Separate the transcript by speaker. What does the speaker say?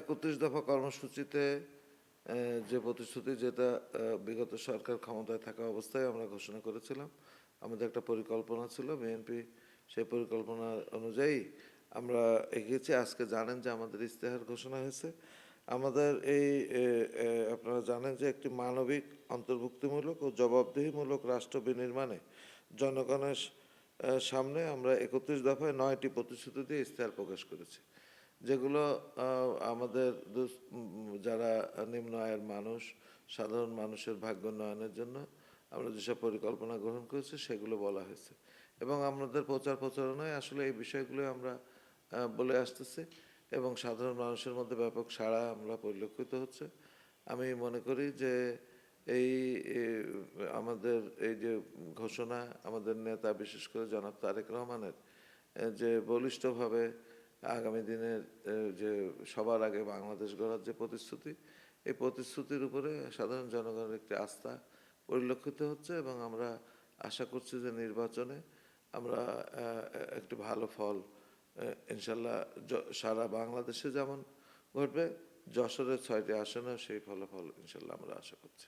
Speaker 1: একত্রিশ দফা কর্মসূচিতে যে প্রতিশ্রুতি যেটা বিগত সরকার ক্ষমতায় থাকা অবস্থায় আমরা ঘোষণা করেছিলাম, আমাদের একটা পরিকল্পনা ছিল, বিএনপি সেই পরিকল্পনা অনুযায়ী আমরা এগিয়েছি। আজকে জানেন যে আমাদের ইস্তেহার ঘোষণা হয়েছে। আমাদের এই আপনারা জানেন যে একটি মানবিক, অন্তর্ভুক্তিমূলক ও জবাবদিহিমূলক রাষ্ট্র বিনির্মাণে জনগণের সামনে আমরা একত্রিশ দফায় নয়টি প্রতিশ্রুতি দিয়ে ইস্তেহার প্রকাশ করেছি। যেগুলো আমাদের যারা নিম্ন আয়ের মানুষ, সাধারণ মানুষের ভাগ্য উন্নয়নের জন্য আমরা যেসব পরিকল্পনা গ্রহণ করেছি সেগুলো বলা হয়েছে। এবং আমাদের প্রচার প্রচারণায় আসলে এই বিষয়গুলো আমরা বলে আসতেছি। এবং সাধারণ মানুষের মধ্যে ব্যাপক সাড়া আমরা পরিলক্ষিত হচ্ছে। আমি মনে করি যে এই আমাদের এই যে ঘোষণা আমাদের নেতা, বিশেষ করে জনাব তারেক রহমানের যে বলিষ্ঠভাবে আগামী দিনের যে সবার আগে বাংলাদেশ গড়ার যে প্রতিশ্রুতি, এই প্রতিশ্রুতির উপরে সাধারণ জনগণের একটি আস্থা পরিলক্ষিত হচ্ছে এবং আমরা আশা করছি যে নির্বাচনে আমরা একটি ভালো ফল ইনশাল্লাহ সারা বাংলাদেশে যেমন ঘটবে যশোরের ছয়টি আসনেও সেই ফলাফল ইনশাল্লাহ আমরা আশা করছি।